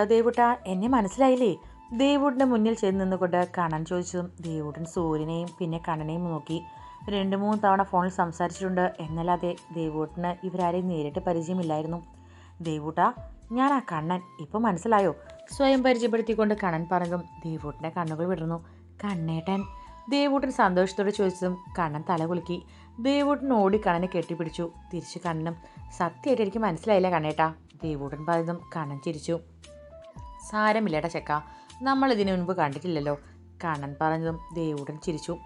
എന്താ ദേവുട്ട? എന്നെ മനസ്സിലായില്ലേ? ദേവൂട്ടിന്റെ മുന്നിൽ ചെന്ന് നിന്നുകൊണ്ട് കണ്ണൻ ചോദിച്ചതും ദേവൂട്ടൻ സൂര്യനെയും പിന്നെ കണ്ണനെയും നോക്കി. രണ്ട് മൂന്ന് തവണ ഫോണിൽ സംസാരിച്ചിട്ടുണ്ട്. എന്നല്ലാതെ ദേവൂട്ടിന് ഇവരാരെയും നേരിട്ട് പരിചയമില്ലായിരുന്നു. ദേവൂട്ട ഞാൻ ആ കണ്ണൻ. ഇപ്പോൾ മനസ്സിലായോ? സ്വയം പരിചയപ്പെടുത്തിക്കൊണ്ട് കണ്ണൻ പറഞ്ഞതും ദേവൂട്ടിന്റെ കണ്ണുകൾ വിടർന്നു. കണ്ണേട്ടൻ. ദേവൂട്ടൻ സന്തോഷത്തോടെ ചോദിച്ചതും കണ്ണൻ തല കുലുക്കി. ദേവൂട്ടൻ ഓടി കണ്ണനെ കെട്ടിപ്പിടിച്ചു. തിരിച്ച് കണ്ണനും സത്യമായിട്ട് എനിക്ക് മനസ്സിലായില്ല കണ്ണേട്ടാ. ദേവൂട്ടൻ പറഞ്ഞതും കണ്ണൻ ചിരിച്ചു. സാരമില്ലടാ ചെക്ക. നമ്മൾ ഇതിനു മുൻപ് കണ്ടിട്ടില്ലല്ലോ. കണ്ണൻ പറഞ്ഞതും ദേവുടൻ ചിരിച്ചു.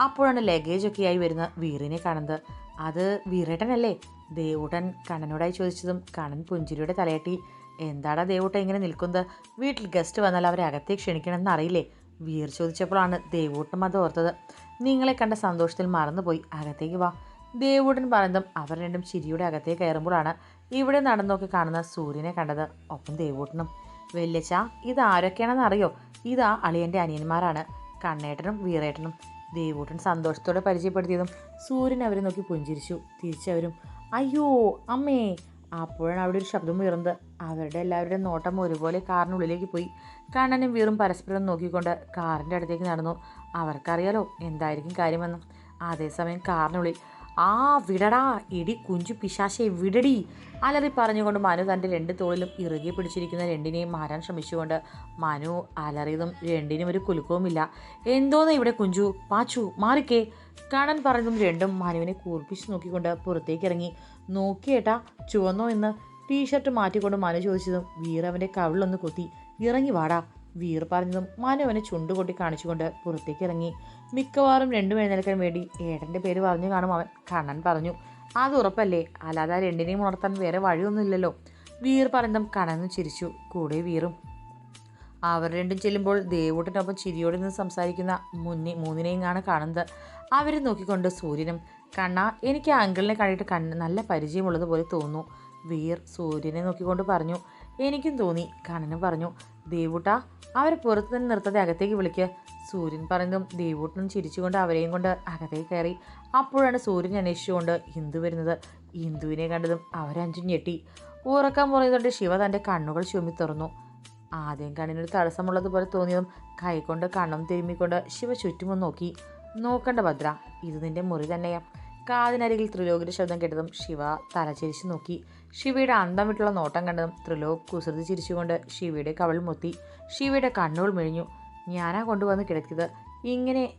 അപ്പോഴാണ് ലഗേജൊക്കെ ആയി വരുന്ന വീറിനെ കാണുന്നത്. അത് വീറേട്ടനല്ലേ? ദേവുടൻ കണ്ണനോടായി ചോദിച്ചതും കണ്ണൻ പുഞ്ചിരിയുടെ തലയട്ടി. എന്താടാ ദേവൂട്ടൻ ഇങ്ങനെ നിൽക്കുന്നത്? വീട്ടിൽ ഗസ്റ്റ് വന്നാൽ അവരെ അകത്തേക്ക് ക്ഷണിക്കണമെന്ന് അറിയില്ലേ? വീർ ചോദിച്ചപ്പോഴാണ് ദേവൂട്ടൻ അത് ഓർത്തത്. നിങ്ങളെ കണ്ട സന്തോഷത്തിൽ മറന്നുപോയി. അകത്തേക്ക് വാ. ദേവൂടൻ പറഞ്ഞതും അവർ രണ്ടും ചിരിയുടെ അകത്തേക്ക് കയറുമ്പോഴാണ് ഇവിടെ നടന്നൊക്കെ കാണുന്ന സൂര്യനെ കണ്ടത്. ഒപ്പം ദേവൂട്ടനും. വല്യച്ച ഇത് ആരൊക്കെയാണെന്ന് അറിയോ? ഇതാ അളിയന്റെ അനിയന്മാരാണ്. കണ്ണേട്ടനും വീറേട്ടനും. ദേവൂട്ടൻ സന്തോഷത്തോടെ പരിചയപ്പെടുത്തിയതും സൂര്യൻ അവരെ നോക്കി പുഞ്ചിരിച്ചു. തിരിച്ചവരും അയ്യോ അമ്മേ അപ്പോഴാണ് അവിടെ ഒരു ശബ്ദം ഉയർന്നത്. അവരുടെ എല്ലാവരുടെയും നോട്ടം ഒരുപോലെ കാറിനുള്ളിലേക്ക് പോയി. കണ്ണനും വീറും പരസ്പരം നോക്കിക്കൊണ്ട് കാറിന്റെ അടുത്തേക്ക് നടന്നു. അവർക്കറിയാലോ എന്തായിരിക്കും കാര്യമെന്ന്. അതേസമയം കാറിനുള്ളിൽ ആ വിടടാ ഇടി കുഞ്ചു പിശാശെ വിടടി. അലറി പറഞ്ഞുകൊണ്ട് മനു തന്റെ രണ്ട് തോളിലും ഇറുകി പിടിച്ചിരിക്കുന്ന രണ്ടിനെയും മാറാൻ ശ്രമിച്ചുകൊണ്ട് മനു അലറിയതും രണ്ടിനും ഒരു കുലുക്കവുമില്ല. എന്തോന്ന് ഇവിടെ കുഞ്ചു? പാച്ചു മാറിക്കേ. കാണാൻ പറഞ്ഞതും രണ്ടും മനുവിനെ കൂർപ്പിച്ച് നോക്കിക്കൊണ്ട് പുറത്തേക്ക് ഇറങ്ങി നോക്കിയേട്ടാ ചുവന്നോ എന്ന്? ടീഷർട്ട് മാറ്റിക്കൊണ്ട് മനു ചോദിച്ചതും വീറവന്റെ കവിളൊന്ന് കൊത്തി. ഇറങ്ങി വാടാ. വീർ പറഞ്ഞതും മനു അവനെ ചുണ്ടുകൊട്ടി കാണിച്ചുകൊണ്ട് പുറത്തേക്ക് ഇറങ്ങി മിക്കവാറും രണ്ടും എഴുന്നേൽക്കാൻ വേണ്ടി ഏടന്റെ പേര് പറഞ്ഞു കാണും അവൻ. കണ്ണൻ പറഞ്ഞു അത് ഉറപ്പല്ലേ? അല്ലാതെ രണ്ടിനെയും ഉണർത്താൻ വേറെ വഴിയൊന്നുമില്ലല്ലോ വീർ പറഞ്ഞതും കണ്ണനും ചിരിച്ചു. കൂടെ വീറും. അവർ രണ്ടും ചെല്ലുമ്പോൾ ദേവൂട്ടിനൊപ്പം ചിരിയോടെ നിന്ന് സംസാരിക്കുന്ന മുന്നി മൂന്നിനെയും ആണ് കാണുന്നത്. അവരെ നോക്കിക്കൊണ്ട് സൂര്യനും കണ്ണ എനിക്ക് അങ്കിളിനെ കണ്ടിട്ട് കണ്ണ് നല്ല പരിചയമുള്ളതുപോലെ തോന്നുന്നു. വീർ സൂര്യനെ നോക്കിക്കൊണ്ട് പറഞ്ഞു എനിക്കും തോന്നി. കണ്ണനും പറഞ്ഞു ദേവൂട്ട അവരെ പുറത്ത് തന്നെ നിർത്താതെ അകത്തേക്ക് വിളിക്കുക സൂര്യൻ പറഞ്ഞതും ദേവൂട്ടനും ചിരിച്ചുകൊണ്ട് അവരെയും കൊണ്ട് അകത്തേക്ക് കയറി. അപ്പോഴാണ് സൂര്യൻ അന്വേഷിച്ചുകൊണ്ട് ഹിന്ദു വരുന്നത്. ഹിന്ദുവിനെ കണ്ടതും അവരഞ്ചും ഞെട്ടി. ഉറക്കം പറഞ്ഞതുകൊണ്ട് ശിവ തന്റെ കണ്ണുകൾ ചുമി തുറന്നു. ആദ്യം കണ്ണിനൊരു തടസ്സമുള്ളതുപോലെ തോന്നിയതും കൈകൊണ്ട് കണ്ണും തിരുമ്മിക്കൊണ്ട് ശിവ ചുറ്റുമൊന്ന് നോക്കി. നോക്കണ്ട ഭദ്ര ഇത് നിന്റെ മുറി തന്നെയാ. കാതിനരികിൽ ത്രിലോകിന്റെ ശബ്ദം കേട്ടതും ശിവ തലചിരിച്ചു നോക്കി. ശിവയുടെ അന്തം വിട്ടുള്ള നോട്ടം കണ്ടതും ത്രിലോക് കുസൃതി ചിരിച്ചുകൊണ്ട് ശിവയുടെ കവൾ മുത്തി. ശിവയുടെ കണ്ണുകൾ മെഴിഞ്ഞു. ഞാനാ കൊണ്ടുവന്ന് കിടക്കിയത്. ഇങ്ങനെ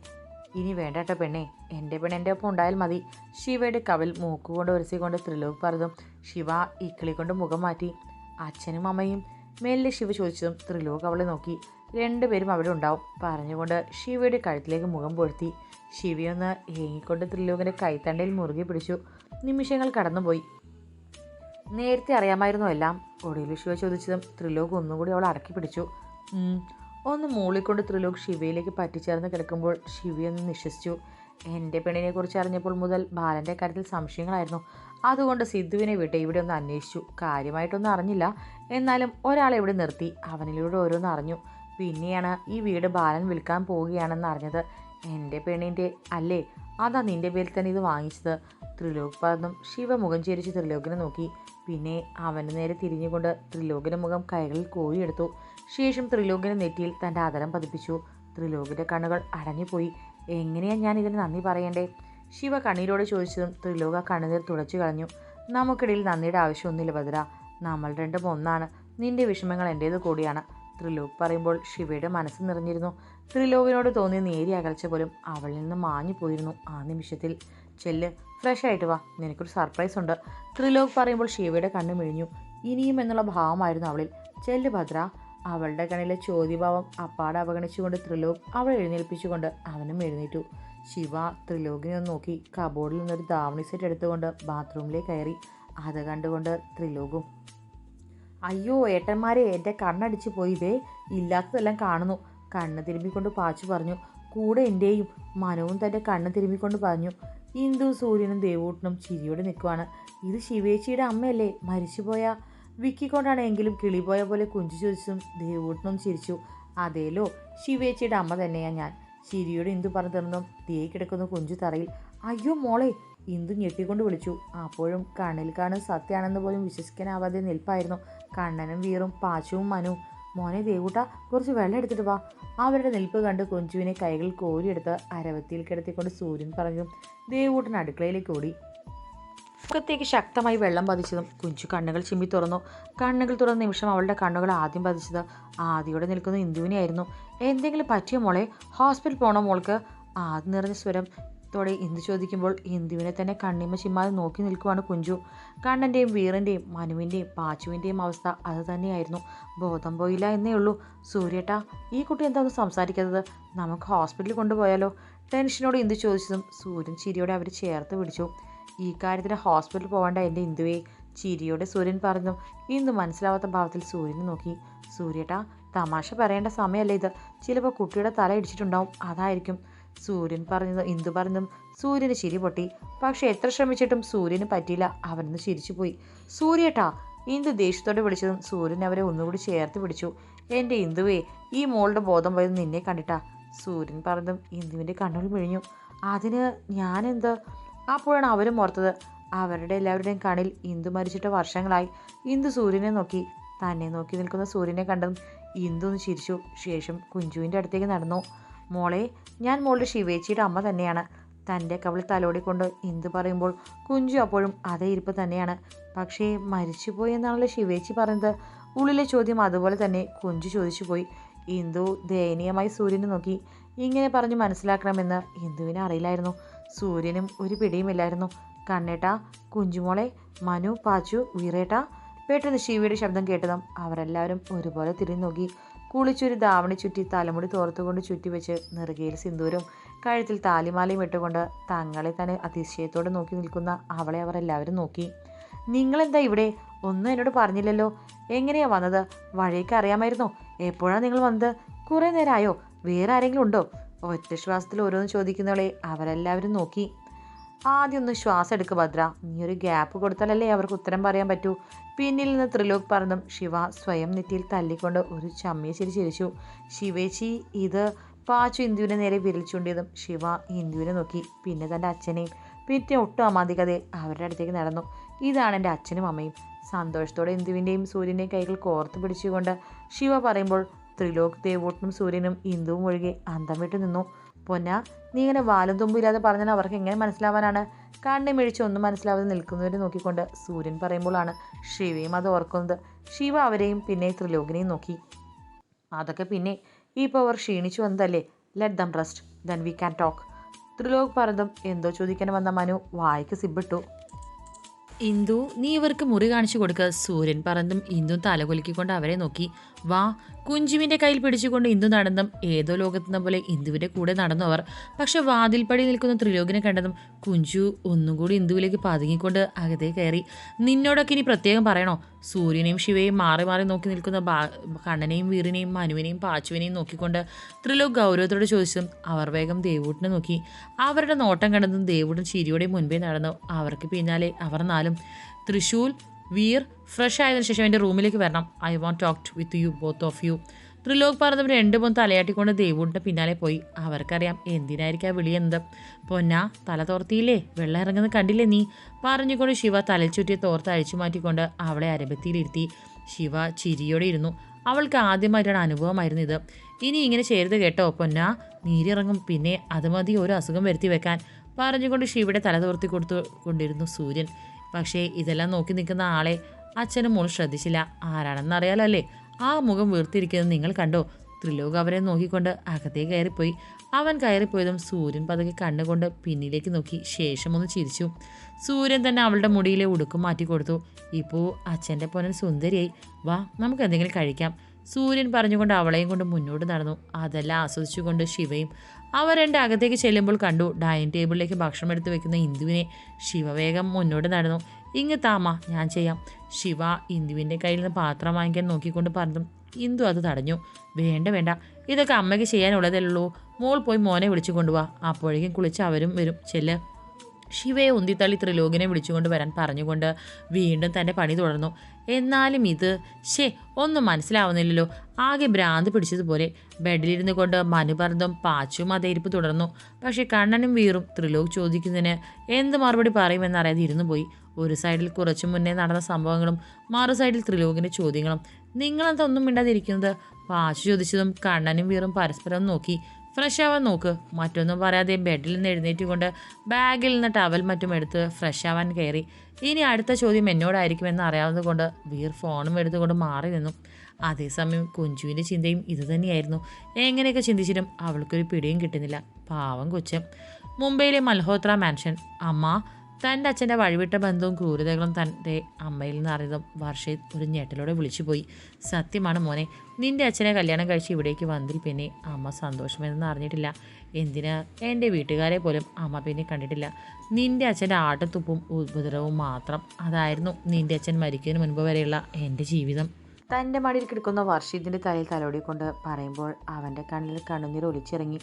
ഇനി വേണ്ടട്ട പെണ്ണെ. എന്റെ പെണ്ണ് എന്റെ ഒപ്പം ഉണ്ടായാൽ മതി. ശിവയുടെ കവൽ മൂക്കുകൊണ്ട് ഉരസിക്കൊണ്ട് ത്രിലോക് പറഞ്ഞതും ശിവ ഇക്കിളി കൊണ്ട് മുഖം മാറ്റി. അച്ഛനും അമ്മയും മെല്ലെ ശിവ ചോദിച്ചതും ത്രിലോക് അവളെ നോക്കി. രണ്ടുപേരും അവിടെ ഉണ്ടാവും. പറഞ്ഞുകൊണ്ട് ശിവയുടെ കഴുത്തിലേക്ക് മുഖം പൊഴുത്തി ശിവയൊന്ന് ഏങ്ങിക്കൊണ്ട് ത്രില്ലോകന്റെ കൈത്തണ്ടയിൽ മുറുകെ പിടിച്ചു. നിമിഷങ്ങൾ കടന്നുപോയി. നേരത്തെ അറിയാമായിരുന്നു എല്ലാം? ഒടുവിൽ ശിവ ചോദിച്ചതും ത്രിലോക് ഒന്നുകൂടി അവൾ അടക്കി പിടിച്ചു. ഒന്ന് മൂളിക്കൊണ്ട് ത്രിലോക് ശിവയിലേക്ക് പറ്റിച്ചേർന്ന് കിടക്കുമ്പോൾ ശിവയൊന്ന് നിശ്വസിച്ചു. എന്റെ പെണ്ണിനെ കുറിച്ച് അറിഞ്ഞപ്പോൾ മുതൽ ബാലന്റെ കാര്യത്തിൽ സംശയങ്ങളായിരുന്നു. അതുകൊണ്ട് സിദ്ധുവിനെ വിട്ട് ഇവിടെ ഒന്ന് അന്വേഷിച്ചു. കാര്യമായിട്ടൊന്നും അറിഞ്ഞില്ല. എന്നാലും ഒരാളെ ഇവിടെ നിർത്തി. അവനിലൂടെ ഓരോന്ന് അറിഞ്ഞു. പിന്നെയാണ് ഈ വീട് ബാലൻ വിൽക്കാൻ പോവുകയാണെന്ന് അറിഞ്ഞത്. എന്റെ പെണ്ണിന്റെ അല്ലേ? അതാ നിന്റെ പേരിൽ തന്നെ ഇത് വാങ്ങിച്ചത്. ത്രിലോക് പറഞ്ഞു ശിവ മുഖം ചേരിച്ച് ത്രിലോകിനെ നോക്കി. പിന്നെ അവന്റെ നേരെ തിരിഞ്ഞുകൊണ്ട് ത്രിലോകിന്റെ മുഖം കൈകളിൽ കോരിയെടുത്തു ശേഷം ത്രിലോകിന്റെ നെറ്റിയിൽ തന്റെ ആദരം പതിപ്പിച്ചു. ത്രിലോകിന്റെ കണ്ണുകൾ അടഞ്ഞുപോയി. എങ്ങനെയാണ് ഞാൻ ഇതിന് നന്ദി പറയണ്ടേ? ശിവ കണ്ണീരോട് ചോദിച്ചതും ത്രിലോക കണ്ണുനീർ തുടച്ചു കളഞ്ഞു. നമുക്കിടയിൽ നന്ദിയുടെ ആവശ്യമൊന്നുമില്ല ഭദ്ര. നമ്മൾ രണ്ടും ഒന്നാണ്. നിന്റെ വിഷമങ്ങൾ എന്റേത് കൂടിയാണ്. ത്രിലോക് പറയുമ്പോൾ ശിവയുടെ മനസ്സ് നിറഞ്ഞിരുന്നു. ത്രിലോകിനോട് തോന്നിയ നേരിയ അകൽച്ച പോലും അവളിൽ നിന്ന് മാഞ്ഞു പോയിരുന്നു ആ നിമിഷത്തിൽ. ചെല്ല് ഫ്രഷ് ആയിട്ട് വാ. നിനക്കൊരു സർപ്രൈസ് ഉണ്ട്. ത്രിലോക് പറയുമ്പോൾ ശിവയുടെ കണ്ണു മിഴിഞ്ഞു. ഇനിയും എന്നുള്ള ഭാവമായിരുന്നു അവളിൽ. ചെല്ല് ഭദ്ര. അവളുടെ കണ്ണിലെ ചോദ്യഭാവം അപ്പാടെ അവഗണിച്ചുകൊണ്ട് ത്രിലോക് അവളെ എഴുന്നേൽപ്പിച്ചുകൊണ്ട് അവനും എഴുന്നേറ്റു. ശിവ ത്രിലോകിനെ ഒന്ന് നോക്കി കബോർഡിൽ നിന്നൊരു ദാവണി സെറ്റ് എടുത്തുകൊണ്ട് ബാത്റൂമിലേക്ക് കയറി. അത് കണ്ടുകൊണ്ട് ത്രിലോകും അയ്യോ ഏട്ടന്മാരെ എന്റെ കണ്ണടിച്ചു പോയി ഇതേ ഇല്ലാത്തതെല്ലാം കാണുന്നു. കണ്ണ് തിരുമ്മിക്കൊണ്ട് പാച്ചു പറഞ്ഞു. കൂടെ എന്റെയും മനവും തന്റെ കണ്ണ് തിരുമ്മിക്കൊണ്ട് പറഞ്ഞു. ഇന്ദു സൂര്യനും ദേവൂട്ടനും ചിരിയോടെ നിൽക്കുവാണ്. ഇത് ശിവേച്ചിയുടെ അമ്മയല്ലേ? മരിച്ചുപോയ വിക്കിക്കൊണ്ടാണ് എങ്കിലും കിളിപോയ പോലെ കുഞ്ചു ചോദിച്ചും ദേവൂട്ടനും ചിരിച്ചു. അതേലോ ശിവേച്ചിയുടെ അമ്മ തന്നെയാ ഞാൻ. ചിരിയോട് ഇന്ദു പറഞ്ഞു തന്നു തീ കിടക്കുന്ന കുഞ്ചു തറയിൽ. അയ്യോ മോളെ ഇന്ദു ഞെട്ടിക്കൊണ്ട് വിളിച്ചു. അപ്പോഴും കണ്ണിൽ കാണും സത്യമാണെന്ന് പോലും വിശ്വസിക്കാനാവാതെ നിൽപ്പായിരുന്നു. കണ്ണനും വീറും പാശുവും മനു മോനെ ദേവൂട്ട കുറച്ച് വെള്ളം എടുത്തിട്ട് വാ. അവരുടെ നിൽപ്പ് കണ്ട് കൊഞ്ചുവിനെ കൈകൾ കോരിയെടുത്ത് അരവത്തിയിൽ കിടത്തിക്കൊണ്ട് സൂര്യൻ പറഞ്ഞു ദേവൂട്ടൻ അടുക്കളയിലേക്ക് ഓടി. മുഖത്തേക്ക് ശക്തമായി വെള്ളം പതിച്ചതും കുഞ്ചു കണ്ണുകൾ ചിമ്മി തുറന്നു. കണ്ണുകൾ തുറന്ന നിമിഷം അവളുടെ കണ്ണുകൾ ആദ്യം പതിച്ചത് ആദ്യയോടെ നിൽക്കുന്ന ഇന്ദുവിനെയായിരുന്നു. എന്തെങ്കിലും പറ്റിയ മോളെ? ഹോസ്പിറ്റൽ പോണോ മോൾക്ക്? ആദ്യം നിറഞ്ഞ സ്വരം ത്തോടെ ഇന്ദു ചോദിക്കുമ്പോൾ ഇന്ദുവിനെ തന്നെ കണ്ണിമ ചിമ്മാതെ നോക്കി നിൽക്കുവാണ് കുഞ്ചു. കണ്ണന്റെയും വീറിന്റെയും മനുവിന്റെയും പാച്ചുവിന്റെയും അവസ്ഥ അത് തന്നെയായിരുന്നു. ബോധം പോയില്ല എന്നേ ഉള്ളൂ. സൂര്യേട്ടാ ഈ കുട്ടി എന്താ ഒന്ന് സംസാരിക്കാത്തത്? നമുക്ക് ഹോസ്പിറ്റലിൽ കൊണ്ടുപോയാലോ? ടെൻഷനോട് ഇന്ദു ചോദിച്ചതും സൂര്യൻ ചിരിയോടെ അവർ ചേർത്ത് പിടിച്ചു. ഈ കാര്യത്തിന് ഹോസ്പിറ്റലിൽ പോകേണ്ട എന്റെ ഇന്ദുവേ ചിരിയോടെ സൂര്യൻ പറഞ്ഞു. ഇന്ദു മനസ്സിലാവാത്ത ഭാവത്തിൽ സൂര്യനെ നോക്കി. സൂര്യേട്ടാ തമാശ പറയേണ്ട സമയമല്ല ഇത്? ചിലപ്പോൾ കുട്ടിയുടെ തല ഇടിച്ചിട്ടുണ്ടാവും. അതായിരിക്കും. സൂര്യൻ പറഞ്ഞത് ഇന്ദു പറഞ്ഞതും സൂര്യന് ചിരി പൊട്ടി. പക്ഷെ എത്ര ശ്രമിച്ചിട്ടും സൂര്യന് പറ്റിയില്ല. അവനൊന്ന് ചിരിച്ചുപോയി. സൂര്യേട്ടാ ഇന്ദു ദേഷ്യത്തോടെ വിളിച്ചതും സൂര്യൻ അവരെ ഒന്നുകൂടി ചേർത്ത് പിടിച്ചു. എന്റെ ഇന്ദുവേ ഈ മോളുടെ ബോധം പോയത് നിന്നെ കണ്ടിട്ടാ. സൂര്യൻ പറഞ്ഞതും ഇന്ദുവിന്റെ കണ്ണുകൾ മിഴിഞ്ഞു. അതിന് ഞാനെന്ത്? അപ്പോഴാണ് അവരും ഓർത്തത്. അവരുടെ എല്ലാവരുടെയും കണ്ണിൽ ഇന്ദു മരിച്ചിട്ട് വർഷങ്ങളായി. ഇന്ദു സൂര്യനെ നോക്കി. തന്നെ നോക്കി നിൽക്കുന്ന സൂര്യനെ കണ്ടതും ഇന്ദു ഒന്ന് ചിരിച്ചു. ശേഷം കുഞ്ചുവിന്റെ അടുത്തേക്ക് നടന്നു. മോളെ ഞാൻ മോളുടെ ശിവേച്ചിയുടെ അമ്മ തന്നെയാണ്. തന്റെ കവിൾ തലോടിക്കൊണ്ട് ഇന്ദു പറയുമ്പോൾ കുഞ്ചു അപ്പോഴും അതേ ഇരിപ്പ് തന്നെയാണ്. പക്ഷേ മരിച്ചുപോയി എന്നാണല്ലോ ശിവേച്ചി പറയുന്നത് ഉള്ളിലെ ചോദ്യം അതുപോലെ തന്നെ കുഞ്ചു ചോദിച്ചു പോയി. ഇന്ദു ദയനീയമായി സൂര്യനെ നോക്കി. ഇങ്ങനെ പറഞ്ഞ് മനസ്സിലാക്കണമെന്ന് ഇന്ദുവിനെ അറിയില്ലായിരുന്നു. സൂര്യനും ഒരു പിടിയുമില്ലായിരുന്നു. കണ്ണേട്ട കുഞ്ചുമോളെ മനു പാച്ചു വീറേട്ട. പെട്ടെന്ന് ശിവയുടെ ശബ്ദം കേട്ടതും അവരെല്ലാവരും ഒരുപോലെ തിരിഞ്ഞു നോക്കി കുളിച്ചൊരു ദാവണി ചുറ്റി തലമുടി തോർത്തുകൊണ്ട് ചുറ്റി വെച്ച് നെറുകയിൽ സിന്ദൂരും കഴുത്തിൽ താലിമാലയും ഇട്ടുകൊണ്ട് തങ്ങളെ തന്നെ അതിശയത്തോടെ നോക്കി നിൽക്കുന്ന അവളെ അവർ എല്ലാവരും നോക്കി. നിങ്ങളെന്താ ഇവിടെ? ഒന്നും എന്നോട് പറഞ്ഞില്ലല്ലോ. എങ്ങനെയാ വന്നത്? വഴിയൊക്കെ അറിയാമായിരുന്നോ? എപ്പോഴാണ് നിങ്ങൾ വന്നത്? കുറേ നേരമായോ വേറെ ആരെങ്കിലും ഉണ്ടോ? ഒറ്റ ശ്വാസത്തിൽ ഓരോന്ന് ചോദിക്കുന്നവളെ അവരെല്ലാവരും നോക്കി. ആദ്യം ഒന്ന് ശ്വാസം എടുക്കുക ഭദ്ര. നീ ഒരു ഗ്യാപ്പ് കൊടുത്താലല്ലേ അവർക്ക് ഉത്തരം പറയാൻ പറ്റൂ. പിന്നിൽ നിന്ന് ത്രിലോക് പറഞ്ഞതും ശിവ സ്വയം നെറ്റിയിൽ തല്ലിക്കൊണ്ട് ഒരു ചമ്മിയ ചിരി ചിരിച്ചു. ശിവേച്ചി ഇത് പാച്ചു ഇന്ദുവിനെ നേരെ വിരൽ ശിവ ഇന്ദുവിനെ നോക്കി. പിന്നെ തന്റെ അച്ഛനെയും പിന്നെ ഒട്ടും അമാതികതെ അവരുടെ അടുത്തേക്ക് നടന്നു. ഇതാണ് എന്റെ അച്ഛനും അമ്മയും. സന്തോഷത്തോടെ ഇന്ദുവിന്റെയും സൂര്യന്റെയും കൈകൾ കോർത്ത് പിടിച്ചുകൊണ്ട് ശിവ പറയുമ്പോൾ ത്രിലോക് ദേവോട്ടനും സൂര്യനും ഇന്ദുവും ഒഴികെ അന്തം വിട്ടു നിന്നു. പൊന്ന നീ ഇങ്ങനെ വാലും തുമ്പില്ലാതെ പറഞ്ഞാൽ അവർക്ക് എങ്ങനെ മനസ്സിലാവാനാണ്? കണ്ണി മിഴിച്ച് ഒന്നും മനസ്സിലാവാതെ നിൽക്കുന്നവരെ നോക്കിക്കൊണ്ട് സൂര്യൻ പറയുമ്പോഴാണ് ശിവയും അത് ഓർക്കുന്നത്. ശിവ അവരെയും പിന്നെ ത്രിലോകിനെയും നോക്കി. അതൊക്കെ പിന്നെ ഇപ്പോൾ അവർ ക്ഷീണിച്ചു വന്നതല്ലേ? Let them rest then we can talk Trilok പറഞ്ഞതും എന്തോ ചോദിക്കാൻ വന്ന മനു വായിക്ക് സിബിട്ടു. ഇന്ദു നീ ഇവർക്ക് മുറി കാണിച്ചു കൊടുക്കുക സൂര്യൻ പറഞ്ഞതും ഇന്ദു തലകൊലിക്കൊണ്ട് അവരെ നോക്കി. വാ കുഞ്ചുവിന്റെ കയ്യിൽ പിടിച്ചുകൊണ്ട് ഇന്ദു നടന്നും ഏതോ ലോകത്തുന്ന പോലെ ഇന്ദുവിന്റെ കൂടെ നടന്നു അവർ പക്ഷെ വാതിൽപ്പടി നിൽക്കുന്ന ത്രിലോകിനെ കണ്ടതും കുഞ്ചു ഒന്നും കൂടി ഇന്ദുവിലേക്ക് പതുങ്ങിക്കൊണ്ട് അകത്തേ കയറി. നിന്നോടൊക്കെ ഇനി പ്രത്യേകം പറയണോ? സൂര്യനെയും ശിവയും മാറി മാറി നോക്കി നിൽക്കുന്ന കണ്ണനെയും വീറിനെയും മനുവിനെയും പാച്ചുവിനെയും നോക്കിക്കൊണ്ട് ത്രിലോക് ഗൗരവത്തോട് ചോദിച്ചതും അവർ വേഗം ദേവൂട്ടിനെ നോക്കി. അവരുടെ നോട്ടം കണ്ടതും ദേവൂട്ടൻ ചിരിയോടെ മുൻപേ നടന്നു. അവർക്ക് പിന്നാലെ അവർ നാലും തൃശൂൽ വീർ ഫ്രഷ് ആയതിനു ശേഷം എന്റെ റൂമിലേക്ക് വരണം. I want to talk with you both of you Trilok പറഞ്ഞവർ രണ്ട് മൂന്ന് തലയാട്ടിക്കൊണ്ട് ദേവൂട്ടിന്റെ പിന്നാലെ പോയി. അവർക്കറിയാം എന്തിനായിരിക്കും ആ വിളിയെന്ത് പൊന്ന തല തോർത്തിയില്ലേ? വെള്ളം ഇറങ്ങുന്നത് കണ്ടില്ലേ നീ? പറഞ്ഞുകൊണ്ട് ശിവ തലയിൽ ചുറ്റിയ തോർത്ത് അഴിച്ചു മാറ്റിക്കൊണ്ട് അവളെ അരബത്തിയിലിരുത്തി. ശിവ ചിരിയോടെ ഇരുന്നു. അവൾക്ക് ആദ്യമായിട്ടാണ് അനുഭവമായിരുന്നു ഇത്. ഇനി ഇങ്ങനെ ചെയ്യരുത് കേട്ടോ പൊന്ന. നീരിറങ്ങും. പിന്നെ അത് മതി ഒരു അസുഖം വരുത്തി വെക്കാൻ. പറഞ്ഞുകൊണ്ട് ശിവയുടെ തല തോർത്തി കൊടുത്തു കൊണ്ടിരുന്നു സൂര്യൻ. പക്ഷേ ഇതെല്ലാം നോക്കി നിൽക്കുന്ന ആളെ അച്ഛനും മോൾ ശ്രദ്ധിച്ചില്ല. ആരാണെന്ന് അറിയാലോ അല്ലേ? ആ മുഖം വീർത്തിരിക്കുന്നത് നിങ്ങൾ കണ്ടോ? ത്രിലോക് അവരെ നോക്കിക്കൊണ്ട് അകത്തേക്ക് കയറിപ്പോയി. അവൻ കയറിപ്പോയതും സൂര്യൻ പതുക്കെ കണ്ണുകൊണ്ട് പിന്നിലേക്ക് നോക്കി. ശേഷം ഒന്ന് ചിരിച്ചു. സൂര്യൻ തന്നെ അവളുടെ മുടിയിലെ ഉടുക്കും മാറ്റി കൊടുത്തു. ഇപ്പോൾ അച്ഛന്റെ പൊനൻ സുന്ദരിയായി. വാ നമുക്ക് എന്തെങ്കിലും കഴിക്കാം. സൂര്യൻ പറഞ്ഞുകൊണ്ട് അവളെയും കൊണ്ട് മുന്നോട്ട് നടന്നു. അതെല്ലാം ആസ്വദിച്ചുകൊണ്ട് ശിവയും അവർ രണ്ട് അകത്തേക്ക് ചെല്ലുമ്പോൾ കണ്ടു ഡൈനിങ് ടേബിളിലേക്ക് ഭക്ഷണം എടുത്ത് വെക്കുന്ന ഇന്ദുവിനെ. ശിവ വേഗം മുന്നോട്ട് നടന്നു. ഇങ്ങ് താമ ഞാൻ ചെയ്യാം. ശിവ ഇന്ദുവിന്റെ കയ്യിൽ നിന്ന് പാത്രം വാങ്ങിക്കാൻ നോക്കിക്കൊണ്ട് പറഞ്ഞു. ഇന്ദു അത് തടഞ്ഞു. വേണ്ട വേണ്ട. ഇതൊക്കെ അമ്മയ്ക്ക് ചെയ്യാനുള്ളതല്ലോ മോൾ പോയി മോനെ വിളിച്ചു കൊണ്ടുപോവാ അപ്പോഴേക്കും കുളിച്ച് അവരും വരും. ചെല്ല്. ശിവയെ ഉന്തിത്തള്ളി ത്രിലോകിനെ വിളിച്ചുകൊണ്ട് വരാൻ പറഞ്ഞുകൊണ്ട് വീണ്ടും തന്റെ പണി തുടർന്നു. എന്നാലും ഇത് ശേ ഒന്നും മനസ്സിലാവുന്നില്ലല്ലോ. ആകെ ഭ്രാന്ത് പിടിച്ചതുപോലെ ബെഡിലിരുന്ന് കൊണ്ട് മനുപർദ്ദം പാച്ചും അതേ ഇരിപ്പ് തുടർന്നു. പക്ഷേ കണ്ണനും വീറും ത്രിലോക് ചോദിക്കുന്നതിന് എന്ത് മറുപടി പറയുമെന്നറിയാതെ ഇരുന്നു പോയി. ഒരു സൈഡിൽ കുറച്ചു മുന്നേ നടന്ന സംഭവങ്ങളും മറു സൈഡിൽ ത്രിലോകിന്റെ ചോദ്യങ്ങളും. നിങ്ങളെന്തൊന്നും മിണ്ടാതിരിക്കുന്നത്? പാച്ചു ചോദിച്ചതും കണ്ണനും വീറും പരസ്പരം നോക്കി. ഫ്രഷ് ആവാൻ നോക്ക്. മറ്റൊന്നും പറയാതെ ബെഡിൽ നിന്ന് എഴുന്നേറ്റുകൊണ്ട് ബാഗിൽ നിന്ന് ടവൽ മറ്റും എടുത്ത് ഫ്രഷ് ആവാൻ കയറി. ഇനി അടുത്ത ചോദ്യം എന്നോടായിരിക്കുമെന്ന് അറിയാവുന്നത് കൊണ്ട് വീർ ഫോണും എടുത്തുകൊണ്ട് മാറി നിന്നു. അതേസമയം കുഞ്ചുവിന്റെ ചിന്തയും ഇതുതന്നെയായിരുന്നു എങ്ങനെയൊക്കെ ചിന്തിച്ചിട്ടും അവൾക്കൊരു പിടിയും കിട്ടുന്നില്ല. പാവം കൊച്ചം മുംബൈയിലെ മൽഹോത്ര മാൻഷൻ അമ്മ തന്റെ അച്ഛന്റെ വഴിവിട്ട ബന്ധവും ക്രൂരതകളും തന്റെ അമ്മയിൽ നിന്ന് അറിയതും വർഷയിൽ ഒരു ഞെട്ടലോടെ വിളിച്ചുപോയി. സത്യമാണ് മോനെ നിന്റെ അച്ഛനെ കല്യാണം കഴിച്ച് ഇവിടേക്ക് വന്നതിൽ പിന്നെ അമ്മ സന്തോഷമെന്ന് അറിഞ്ഞിട്ടില്ല. എന്തിനാ എന്റെ വീട്ടുകാരെ പോലും അമ്മ പിന്നെ കണ്ടിട്ടില്ല. നിന്റെ അച്ഛന്റെ ആട്ടത്തുപ്പും ഉപദ്രവവും മാത്രം അതായിരുന്നു നിന്റെ അച്ഛൻ മരിക്കുന്നതിന് മുൻപ് വരെയുള്ള എന്റെ ജീവിതം. തന്റെ മടിയിൽ കിടക്കുന്ന വർഷീതിന്റെ തലയിൽ തലോടിക്കൊണ്ട് പറയുമ്പോൾ അവന്റെ കണ്ണിൽ കണ്ണുനീർ ഒലിച്ചിറങ്ങി.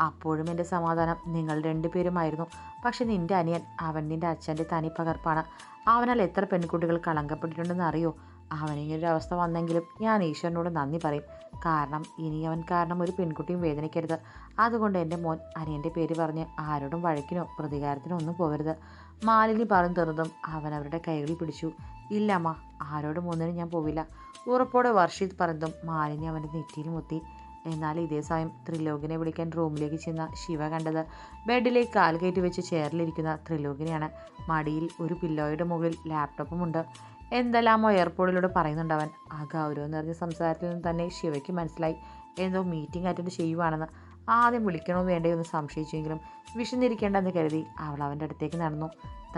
അപ്പോഴും എന്റെ സമാധാനം നിങ്ങൾ രണ്ടുപേരുമായിരുന്നു. പക്ഷെ നിന്റെ അനിയൻ അവൻ നിന്റെ അച്ഛന്റെ തനി പകർപ്പാണ് അവനാൽ എത്ര പെൺകുട്ടികൾ കളങ്കപ്പെട്ടിട്ടുണ്ടെന്ന് അറിയോ? അവനിങ്ങനൊരു അവസ്ഥ വന്നെങ്കിലും ഞാൻ ഈശ്വരനോട് നന്ദി പറയും. കാരണം ഇനി അവൻ കാരണം ഒരു പെൺകുട്ടിയും വേദനിക്കരുത്. അതുകൊണ്ട് എന്റെ മോൻ അനിയന്റെ പേര് പറഞ്ഞ് ആരോടും വഴക്കിനോ പ്രതികാരത്തിനോ ഒന്നും പോകരുത്. മാലിനി പറഞ്ഞു തീർന്നതും അവൻ അവരുടെ കൈകളിൽ പിടിച്ചു. ഇല്ലമ്മ ആരോടും ഒന്നിനും ഞാൻ പോവില്ല. ഉറപ്പോടെ വർഷിത് പറഞ്ഞതും മാലിനി അവന്റെ നെറ്റിയിൽ മുത്തി. എന്നാൽ ഇതേ സമയം ത്രിലോകിനെ വിളിക്കാൻ റൂമിലേക്ക് ചെന്ന ശിവ കണ്ടത് ബെഡിലേക്ക് കാൽ കയറ്റി വെച്ച് ചെയറിലിരിക്കുന്ന ത്രിലോകിനെയാണ്. മടിയിൽ ഒരു പില്ലോയുടെ മുകളിൽ ലാപ്ടോപ്പുമുണ്ട്. എന്തെല്ലാമോ എയർപോർട്ടിലൂടെ പറയുന്നുണ്ടവൻ ആ ഗൗരവം നിറഞ്ഞ സംസാരത്തിൽ നിന്ന് തന്നെ ശിവയ്ക്ക് മനസ്സിലായി. എന്തോ മീറ്റിംഗ് അറ്റൻഡ് ചെയ്യുവാണെന്ന്. ആദ്യം വിളിക്കണോ വേണ്ടേ എന്ന് സംശയിച്ചെങ്കിലും വിശന്നിരിക്കേണ്ടെന്ന് കരുതി അവൾ അവന്റെ അടുത്തേക്ക് നടന്നു.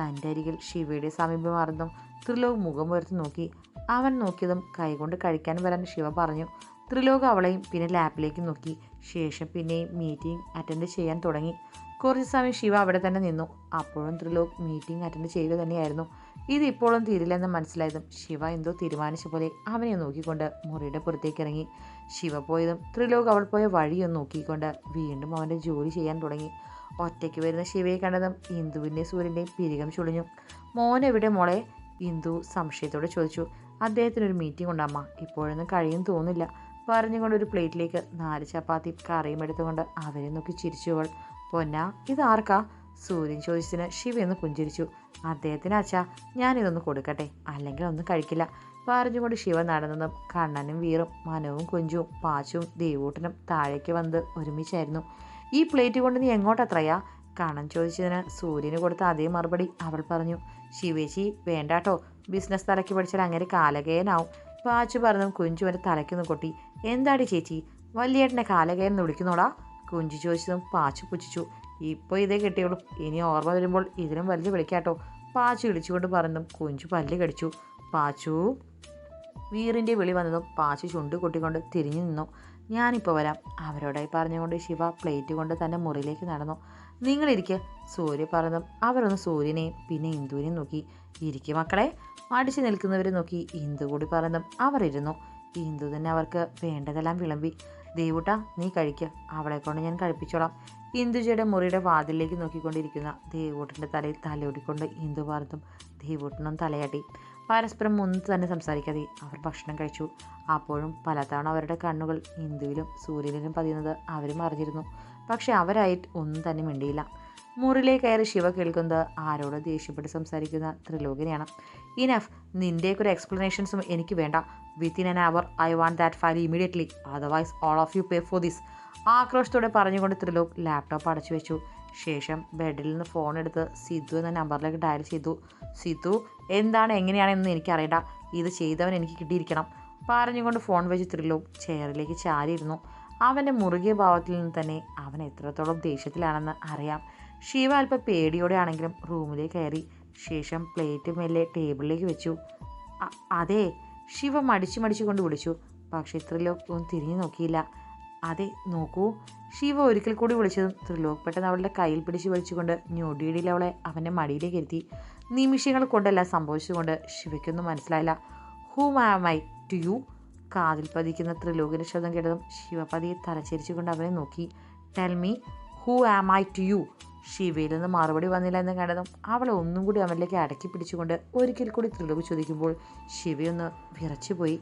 തന്റെ അരികിൽ ശിവയുടെ സമീപം മറന്നും ത്രിലോക് മുഖം ഉയർത്തി നോക്കി. അവൻ നോക്കിയതും കൈകൊണ്ട് കഴിക്കാൻ വരാൻ ശിവ പറഞ്ഞു. ത്രിലോക് അവളെയും പിന്നെ ലാപ്പിലേക്ക് നോക്കി. ശേഷം പിന്നെയും മീറ്റിംഗ് അറ്റൻഡ് ചെയ്യാൻ തുടങ്ങി. കുറച്ച് സമയം ശിവ അവിടെ തന്നെ നിന്നു. അപ്പോഴും ത്രിലോക് മീറ്റിംഗ് അറ്റൻഡ് ചെയ്യുക തന്നെയായിരുന്നു. ഇത് ഇപ്പോഴും തീരില്ലെന്ന് മനസ്സിലായതും ശിവ എന്തോ തീരുമാനിച്ച പോലെ അവനെ നോക്കിക്കൊണ്ട് മുറിയുടെ പുറത്തേക്ക് ഇറങ്ങി. ശിവ പോയതും ത്രിലോക് അവൾ പോയ വഴിയൊന്ന് നോക്കിക്കൊണ്ട് വീണ്ടും അവന്റെ ജോലി ചെയ്യാൻ തുടങ്ങി. ഒറ്റയ്ക്ക് വരുന്ന ശിവയെ കണ്ടതും ഇന്ദുവിന്റെ സൂര്യന്റെയും പിരികം ചുളിഞ്ഞു. മോനെവിടെ മോളെ? ഇന്ദു സംശയത്തോടെ ചോദിച്ചു. അദ്ദേഹത്തിനൊരു മീറ്റിംഗ് ഉണ്ടമ്മ ഇപ്പോഴൊന്നും കഴിയും തോന്നില്ല പറഞ്ഞുകൊണ്ട് ഒരു പ്ലേറ്റിലേക്ക് നാല് ചപ്പാത്തി കറിയും എടുത്തുകൊണ്ട് അവരെ നോക്കി ചിരിച്ചുവൾ. പൊന്ന ഇതാർക്കാ സൂര്യൻ ചോദിച്ചതിന് ശിവയൊന്ന് പുഞ്ചിരിച്ചു. അദ്ദേഹത്തിന് അച്ഛാ ഞാനിതൊന്ന് കൊടുക്കട്ടെ. അല്ലെങ്കിൽ ഒന്നും കഴിക്കില്ല. പറഞ്ഞുകൊണ്ട് ശിവ നടന്നതും കണ്ണനും വീറും മനവും കുഞ്ചും പാച്ചും ദേവൂട്ടനും താഴേക്ക് വന്ന് ഒരുമിച്ചായിരുന്നു. ഈ പ്ലേറ്റ് കൊണ്ട് നീ എങ്ങോട്ടത്രയാ? കണ്ണൻ ചോദിച്ചതിന് സൂര്യന് കൊടുത്ത അതേ മറുപടി അവൾ പറഞ്ഞു. ശിവേച്ചി വേണ്ടാട്ടോ. ബിസിനസ് തലയ്ക്ക് പഠിച്ചാൽ അങ്ങനെ കാലകേനാവും പാച്ചു പറഞ്ഞു കുഞ്ചു അവന്റെ തലയ്ക്കൊന്ന് കൊട്ടി. എന്താടി ചേച്ചി? വലിയേട്ടനെ കാലകയെന്ന് വിളിക്കുന്നോടാ? കുഞ്ചു ചോദിച്ചതും പാച്ചു പുച്ഛിച്ചു. ഇപ്പോൾ ഇതേ കിട്ടിയുള്ളൂ. ഇനി ഓർമ്മ വരുമ്പോൾ ഇതിനും വലിയ വിളിക്കാട്ടോ. പാച്ചു ഇടിച്ചുകൊണ്ട് പറഞ്ഞതും കുഞ്ചു പല്ല് കടിച്ചു. പാച്ചു? വീറിന്റെ വിളി വന്നതും പാച്ചു ചുണ്ട് കൊട്ടിക്കൊണ്ട് തിരിഞ്ഞു നിന്നു. ഞാനിപ്പോൾ വരാം. അവരോടായി പറഞ്ഞുകൊണ്ട് ശിവ പ്ലേറ്റ് കൊണ്ട് തന്നെ മുറിയിലേക്ക് നടന്നു. നിങ്ങളിരിക്കുക സൂര്യ പറഞ്ഞതും അവരൊന്ന് സൂര്യനെയും പിന്നെ ഇന്ദുവിനെയും നോക്കി. ഇരിക്കും മക്കളെ. അടിച്ചു നിൽക്കുന്നവരെ നോക്കി ഇന്ദു കൂടി പറഞ്ഞതും അവർ ഇരുന്നു. ഇന്ദു തന്നെ അവർക്ക് വേണ്ടതെല്ലാം വിളമ്പി. ദേവൂട്ട നീ കഴിക്കുക അവളെ കൊണ്ട് ഞാൻ കഴിപ്പിച്ചോളാം. ഇന്ദുജയുടെ മുറിയുടെ വാതിലേക്ക് നോക്കിക്കൊണ്ടിരിക്കുന്ന ദേവൂട്ടന്റെ തലയിൽ തലയൊടിക്കൊണ്ട് ഇന്ദു പറഞ്ഞതും ദേവൂട്ടനും തലയാട്ടി. പരസ്പരം മുന്ന് തന്നെ സംസാരിക്കാതെ അവർ ഭക്ഷണം കഴിച്ചു. അപ്പോഴും പലതവണ അവരുടെ കണ്ണുകൾ ഇന്ദുവിലും സൂര്യനിലും പതിയുന്നത് അവരും അറിഞ്ഞിരുന്നു. പക്ഷേ അവരായിട്ട് ഒന്നും തന്നെ മിണ്ടിയില്ല. മുറിലേക്ക് കയറി ശിവ കേൾക്കുന്നത് ആരോട് ദേഷ്യപ്പെട്ട് സംസാരിക്കുന്ന ത്രിലോകിനെയാണ്. ഇനഫ് നിന്റെയൊക്കെ ഒരു എക്സ്പ്ലനേഷൻസും എനിക്ക് വേണ്ട. Within an hour I want that file immediately otherwise all of you pay for this ആക്രോശത്തോടെ പറഞ്ഞുകൊണ്ട് ത്രിലോക് ലാപ്ടോപ്പ് അടച്ചു വെച്ചു. ശേഷം ബെഡിൽ നിന്ന് ഫോൺ എടുത്ത് സിദ്ധു എന്ന നമ്പറിലേക്ക് ഡയൽ ചെയ്തു. സിദ്ധു എന്താണ് എങ്ങനെയാണെന്ന് എനിക്കറിയണ്ട. ഇത് ചെയ്തവൻ എനിക്ക് കിട്ടിയിരിക്കണം. പറഞ്ഞുകൊണ്ട് ഫോൺ വെച്ച് ത്രിലോക് ചെയറിലേക്ക് ചാരിയിരുന്നു. അവന്റെ മുറുകിയ ഭാവത്തിൽ നിന്ന് തന്നെ അവൻ എത്രത്തോളം ദേഷ്യത്തിലാണെന്ന് അറിയാം. ശിവ അല്പം പേടിയോടെ ആണെങ്കിലും റൂമിലേക്ക് കയറി ശേഷം പ്ലേറ്റ് മെല്ലെ ടേബിളിലേക്ക് വെച്ചു. അതെ ശിവ മടിച്ചു മടിച്ചു കൊണ്ട് വിളിച്ചു. പക്ഷേ ത്രിലോക് ഒന്നും തിരിഞ്ഞു നോക്കിയില്ല. അതെ നോക്കൂ ശിവ ഒരിക്കൽ കൂടി വിളിച്ചതും ത്രിലോക് പെട്ടെന്ന് അവളുടെ കയ്യിൽ പിടിച്ച് വലിച്ചുകൊണ്ട് ഞൊടിയിടിയിൽ അവളെ അവന്റെ മടിയിലേക്ക് എത്തി നിമിഷങ്ങൾ കൊണ്ടല്ല സംഭവിച്ചുകൊണ്ട് ശിവയ്ക്കൊന്നും മനസ്സിലായില്ല. Who am I to you കാതിൽ പതിക്കുന്ന ത്രിലോകിന്റെ ശബ്ദം കേട്ടതും ശിവപതിയെ തലച്ചേരിച്ചുകൊണ്ട് അവനെ നോക്കി. Tell me who am I to you ശിവയിൽ നിന്ന് മറുപടി വന്നില്ല എന്ന് കണ്ടതും അവളെ ഒന്നും കൂടി അവനിലേക്ക് അടക്കി പിടിച്ചുകൊണ്ട് ഒരിക്കൽ കൂടി ത്രിലോക് ചോദിക്കുമ്പോൾ ശിവയൊന്ന് വിറച്ചുപോയി.